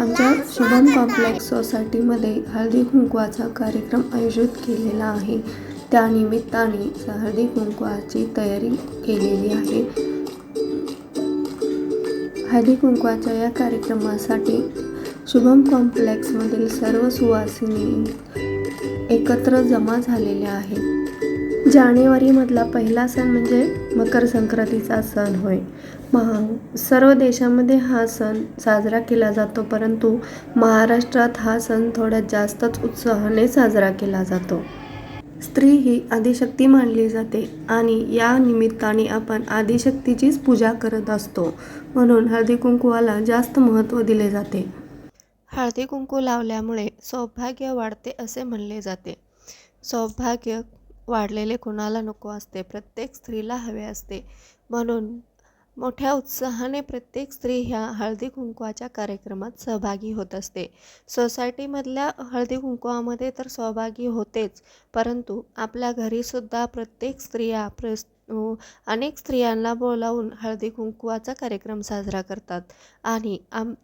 आमच्या शुभम कॉम्प्लेक्स सोसायटीमध्ये हळदी कुंकवाचा कार्यक्रम आयोजित केलेला आहे. त्या निमित्ताने हळदी कुंकवाची तयारी केलेली आहे. हळदी कुंकवाच्या या कार्यक्रमासाठी शुभम कॉम्प्लेक्समधील सर्व सुवासिनी एकत्र जमा झालेल्या आहेत. जानेवारीमधला पहिला सण म्हणजे मकर संक्रांतीचा सण होय. महा सर्व देशामध्ये हा सण साजरा केला जातो परंतु महाराष्ट्रात हा सण थोड्या जास्तच उत्साहाने साजरा केला जातो. स्त्री ही आदिशक्ती मानली जाते आणि या निमित्ताने आपण आदिशक्तीचीच पूजा करत असतो म्हणून हळदी कुंकवाला जास्त महत्त्व दिले जाते. हळदी कुंकू लावल्यामुळे सौभाग्य वाढते असे म्हणले जाते. सौभाग्य वाढलेले कुणाला नको असते? प्रत्येक स्त्रीला हवे असते. म्हणून मोठ्या उत्साहाने प्रत्येक स्त्री ह्या हळदी कुंकवाच्या कार्यक्रमात सहभागी होत असते. सोसायटीमधल्या हळदी कुंकवामध्ये तर सहभागी होतेच परंतु आपल्या घरीसुद्धा प्रत्येक स्त्रिया प्र अनेक स्त्रियांना बोलावून हळदी कुंकवाचा कार्यक्रम साजरा करतात. आणि आम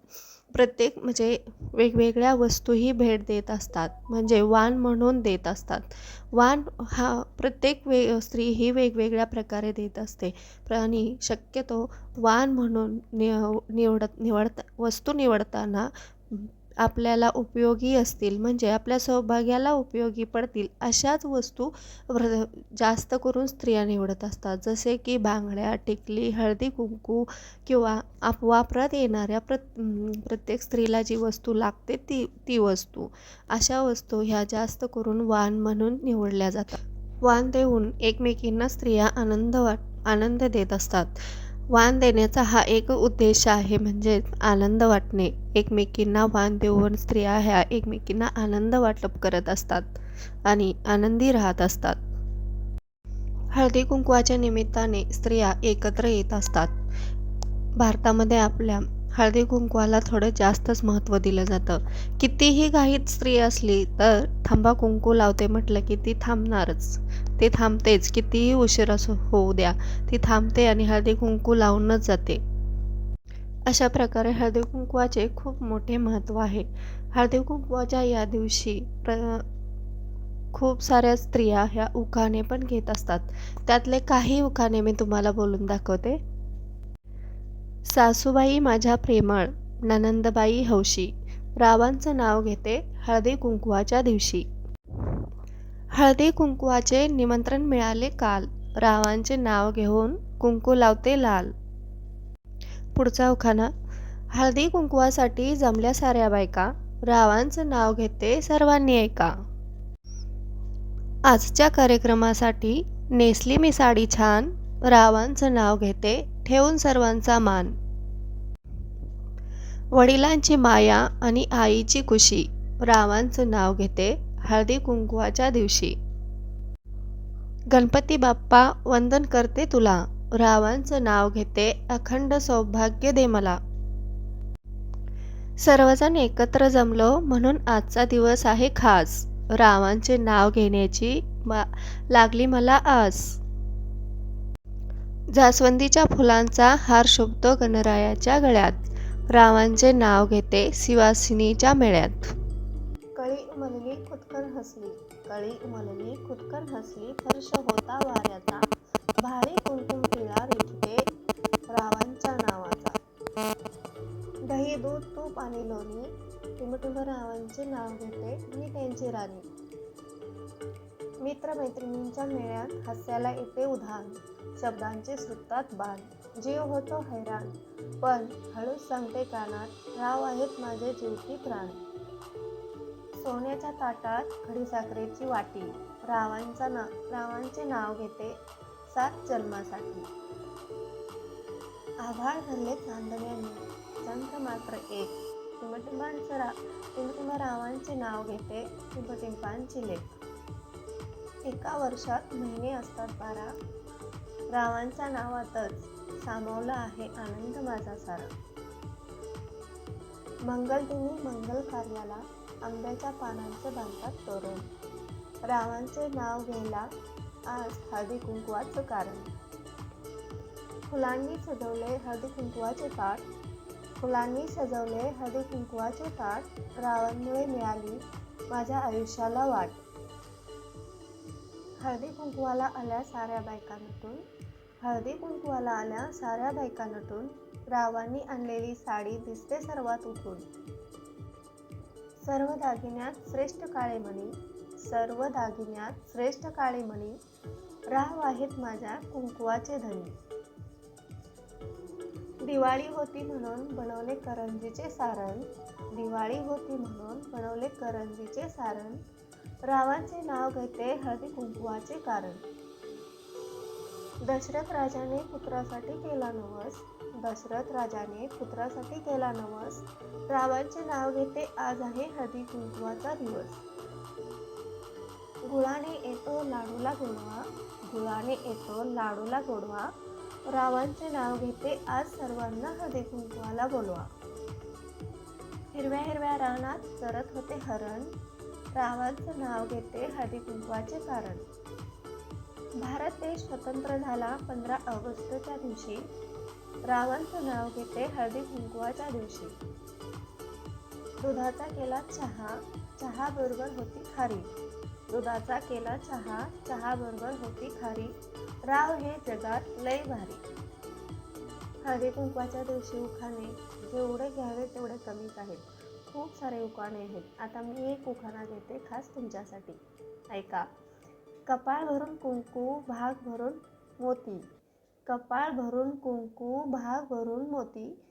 प्रत्येक म्हणजे वेगवेगळ्या वस्तूही भेट देत असतात. म्हणजे वाण म्हणून देत असतात. वाण हा प्रत्येक वे स्त्री ही वेगवेगळ्या प्रकारे देत असते. आणि शक्यतो वाण म्हणून निव निवडत निवडता वस्तू निवडताना आपल्याला उपयोगी असतील म्हणजे आपल्या सौभाग्याला उपयोगी पडतील अशाच वस्तू व्र जास्त करून स्त्रिया निवडत असतात. जसे की बांगड्या टिकली हळदी कुंकू किंवा आप वापरात येणाऱ्या प्रत प्रत्येक स्त्रीला जी वस्तू लागते ती ती वस्तू. अशा वस्तू ह्या जास्त करून वाण म्हणून निवडल्या जातात. वाण देऊन एकमेकींना स्त्रिया आनंद वाट आनंद देत असतात. वाण देण्याचा हा एक उद्देश आहे म्हणजेच आनंद वाटणे. एकमेकींना वाण देऊन स्त्रिया ह्या एकमेकींना आनंद वाटप करत असतात आणि आनंदी राहत असतात. हळदी कुंकवाच्या निमित्ताने स्त्रिया एकत्र येत असतात. भारतामध्ये आपल्या हळदी कुंकवाला थोडं जास्तच महत्त्व दिलं जातं. कितीही घाईत स्त्री असली तर थांबा कुंकू लावते म्हटलं की ती थांबणारच. ती थांबतेच. कितीही उशीर असो होऊ द्या. ती थांबते आणि हळदी कुंकू लावूनच जाते. अशा प्रकारे हळदी कुंकवाचे खूप मोठे महत्त्व आहे. हळदी कुंकवाच्या या दिवशी प्र खूप साऱ्या स्त्रिया ह्या उखाणे पण घेत असतात. त्यातले काही उखाणे मी तुम्हाला बोलून दाखवते. सासूबाई माझ्या प्रेमळ ननंदबाई हौशी. रावांचं नाव घेते हळदी कुंकवाच्या दिवशी. हळदी कुंकवाचे निमंत्रण मिळाले काल. रावांचे नाव घेऊन कुंकू लावते लाल. पुढचा उखाणा. हळदी कुंकवासाठी जमल्या साऱ्या बायका रावांचं नाव घेते सर्वांनी ऐका. आजच्या कार्यक्रमासाठी नेसली मी साडी छान रावांचं नाव घेते ठेवून सर्वांचा मान. वडिलांची माया आणि आईची कुशी रावांचं नाव घेते हळदी कुंकवाच्या दिवशी. गणपती बाप्पा वंदन करते तुला. रावांचं नाव घेते अखंड सौभाग्य दे मला. सर्वजण एकत्र जमलो म्हणून आजचा दिवस आहे खास. रावांचे नाव घेण्याची लागली मला आस. जास्वंदीच्या फुलांचा हार शोभतो गणरायाच्या गळ्यात. रावांचे नाव घेते शिवासिनीच्या मेळ्यात. कळी उमलली खुदकन हसली. कळी उमलली खुदकन हसली हर्ष होता वाऱ्याचा. भारी कुंकुम पिळा रिठते रावांच्या नावाचा. दही दूध तूप आणि लोणी टिमटिम रावांचे नाव घेते मी त्यांची राणी. मित्रमैत्रिणींच्या मेळ्यात हास्याला येते उधाण. शब्दांचे सुटतात बाण. जीव होतो हैराण. पण हळूच सांगते कानात राव आहेत माझे जीवती प्राण. सोन्याच्या ताटात खडीसाखरेची वाटी. रावांचा ना रावांचे नाव घेते सात जन्मासाठी. आभाळ धरले चांदण्याने. चंद्र मात्र एक. टिंबटिंबांचं रा टिंबटिंब रावांचे नाव घेते टिंबटिंबांची लेख. एका वर्षात महिने असतात बारा. रावांच्या नावातच सामावला आहे आनंद माझा सारा. मंगलदिनी मंगल कार्याला आंब्याच्या पानांचे बांधतात तोरण रावांचे नाव घ्यायला आज हळदी कुंकवाचं कारण. फुलांनी सजवले हळदी कुंकवाचे ताट. फुलांनी सजवले हळदी कुंकवाचे ताट रावांमुळे मिळाली माझ्या आयुष्याला वाट. हळदी कुंकवाला आल्या साऱ्या बायका नटून हळदी कुंकवाला आल्या साऱ्या बायका नटून रावांनी आणलेली साडी दिसते सर्वात उठून. सर्व दागिन्यात श्रेष्ठ काळे म्हणी सर्व दागिन्यात श्रेष्ठ काळे म्हणी राव आहेत माझ्या कुंकवाचे धनी. दिवाळी होती म्हणून बनवले करंजीचे सारण. दिवाळी होती म्हणून बनवले करंजीचे सारण. रावांचे नाव घेते हळदी कुंकुवाचे कारण. दशरथ राजाने पुत्रासाठी केला नवस. दशरथ राजाने पुत्रासाठी केला नवस. रावांचे नाव घेते आज आहे हळदी कुंकवाचा दिवस. गुळाने येतो लाडूला गोडवा. गुळाने येतो लाडूला गोडवा. रावांचे नाव घेते आज सर्वांना हळदी कुंकवाला बोलवा हिरव्या हिरव्या रानात चरत होते हरण. रावांचं नाव घेते हळदी कुंकवाचे कारण भारत देश स्वतंत्र झाला पंधरा ऑगस्टच्या दिवशी. रावांचं नाव घेते हळदी कुंकवाच्या दिवशी. दुधाचा केला चहा चहा बरोबर होती खारी. दुधाचा केला चहा चहा बरोबर होती खारी. राव हे जगात लय भारी. हळदी कुंकवाच्या दिवशी उखाणे जेवढे घ्यावे तेवढे कमीच आहेत. खूप सारे उखाणे आहेत. आता मी एक उखाणा घेते खास तुमच्यासाठी. ऐका. कपाळ भरून कुंकू भाग भरून मोती. कपाळ भरून कुंकू भाग भरून मोती.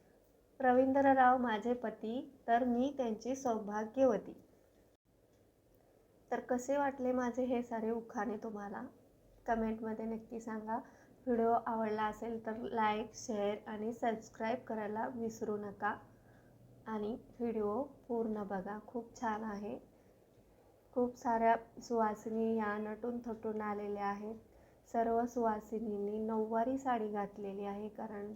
रवींद्रराव माझे पती तर मी त्यांची सौभाग्यवती. तर कसे वाटले माझे हे सारे उखाणे तुम्हाला? कमेंटमध्ये नक्की सांगा. व्हिडिओ आवडला असेल तर लाईक शेअर आणि सबस्क्राईब करायला विसरू नका. आणि व्हिडिओ पूर्ण बघा. खूप छान आहे. खूप साऱ्या सुवासिनी या नटून थटून आलेल्या आहेत. सर्व सुवासिनींनी नऊवारी साडी घातलेली आहे कारण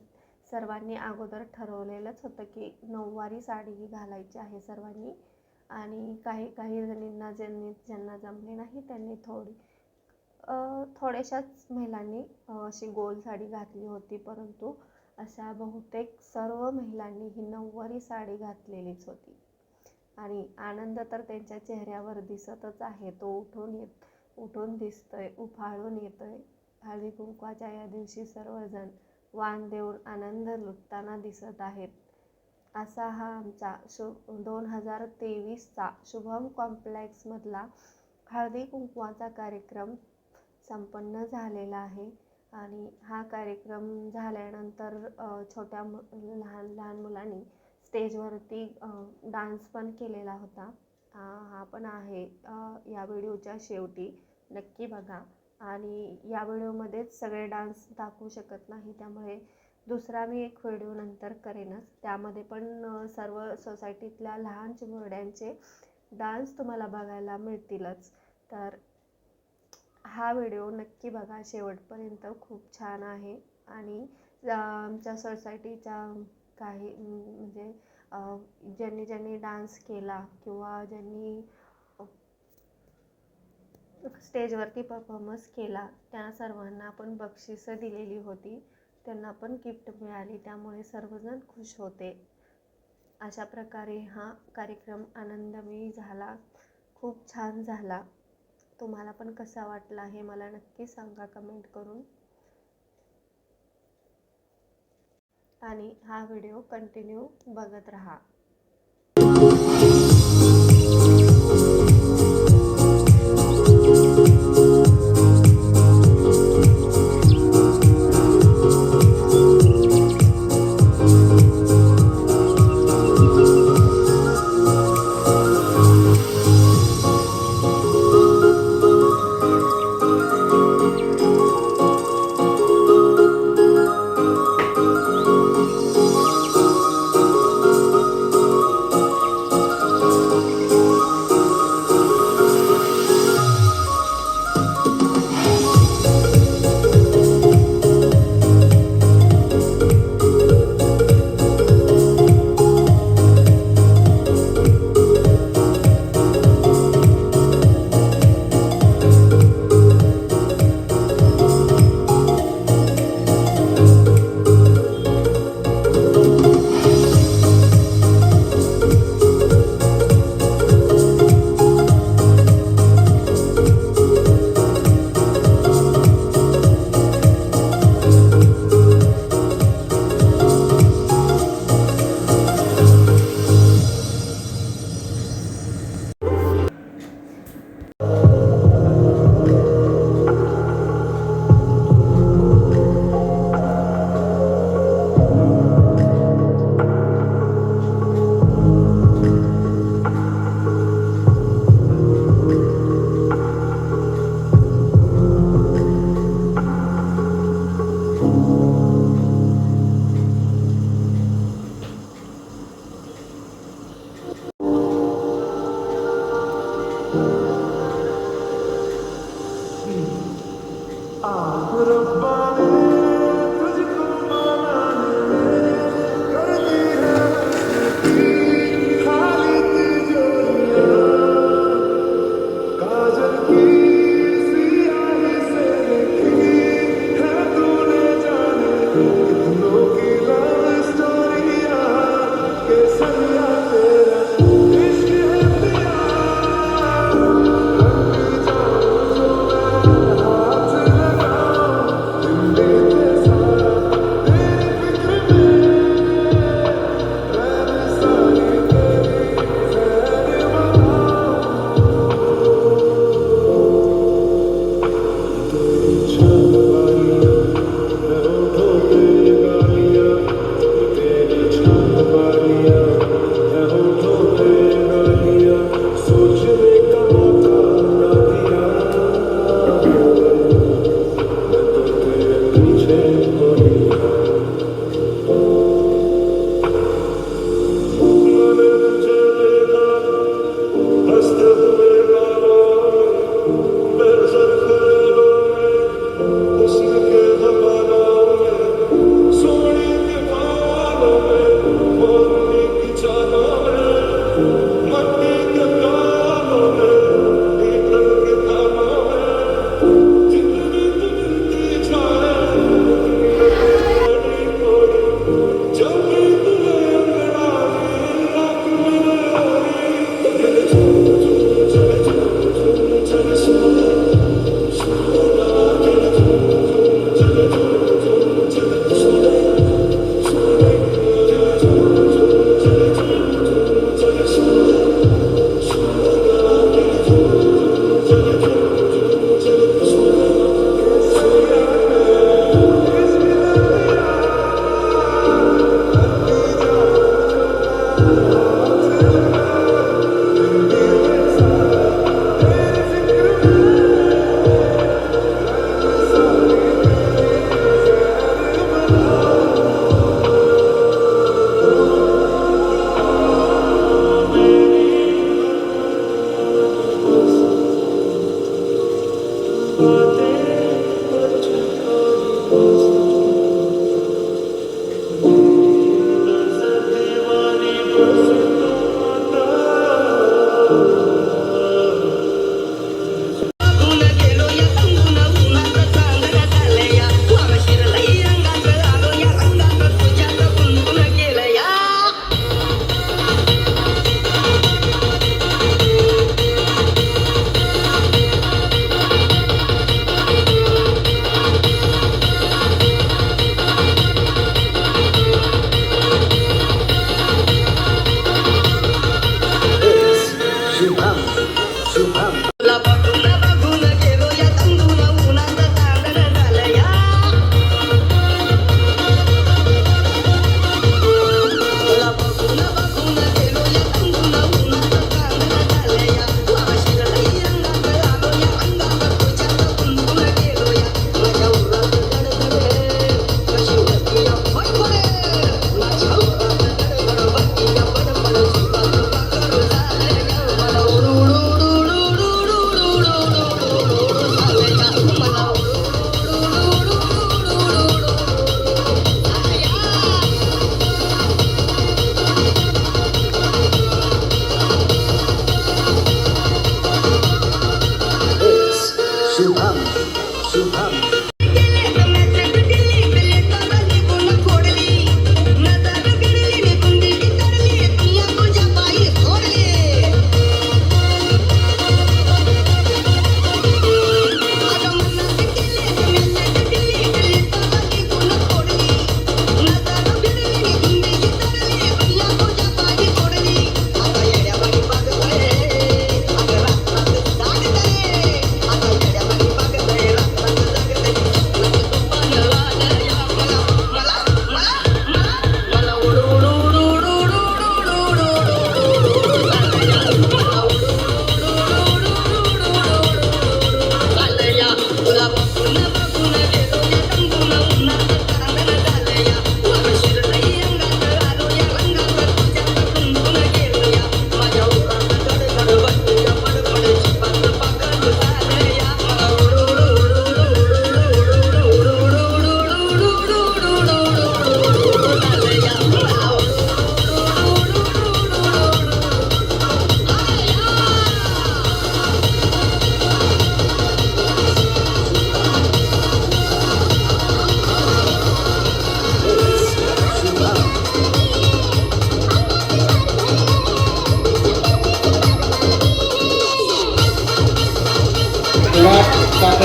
सर्वांनी अगोदर ठरवलेलंच होतं की नऊवारी साडी ही घालायची आहे सर्वांनी. आणि काही काही जणींना ज्यांनी ज्यांना जमले नाही त्यांनी थोडी थोड्याशाच महिलांनी अशी गोल साडी घातली होती. परंतु अशा बहुतेक सर्व महिलांनी ही नऊवारी साडी घातलेलीच होती. आणि आनंद तर त्यांच्या चेहऱ्यावर दिसतच आहे. तो उठून येत उठून दिसतोय उफाळून येतोय. हळदी कुंकवाच्या या दिवशी सर्वजण वाण देऊन आनंद लुटताना दिसत आहेत. असा हा आमचा शु दोन हजार तेवीसचा शुभम कॉम्प्लेक्समधला हळदी कुंकवाचा कार्यक्रम संपन्न झालेला आहे. आणि हा कार्यक्रम झाल्यानंतर छोट्या मु लहान लहान मुलांनी स्टेजवरती डान्स पण केलेला होता. हा पण आहे. या व्हिडिओच्या शेवटी. नक्की बघा. आणि या व्हिडिओमध्येच सगळे डान्स दाखवू शकत नाही. त्यामुळे दुसरा मी एक व्हिडिओ नंतर करेनच. त्यामध्ये पण सर्व सोसायटीतल्या लहान चिमुरड्यांचे डान्स तुम्हाला बघायला मिळतीलच. तर हा व्हिडिओ नक्की बघा. शेवटपर्यंत खूप छान आहे. आणि आमच्या सोसायटीच्या काही म्हणजे ज्यांनी ज्यांनी डान्स केला किंवा ज्यांनी स्टेजवरती परफॉर्मन्स केला त्या सर्वांना आपण बक्षिसं दिलेली होती. त्यांना पण गिफ्ट मिळाली. त्यामुळे सर्वजण खुश होते. अशा प्रकारे हा कार्यक्रम आनंदमयी झाला. खूप छान झाला. तुम्हाला पण कसा वाटला हे मला नक्की सांगा कमेंट करून. आणि हा व्हिडिओ कंटिन्यू बघत राहा. Oh.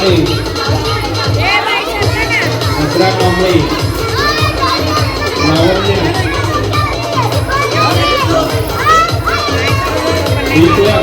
कांबळे अकरा कांबळे लावण्य विद्या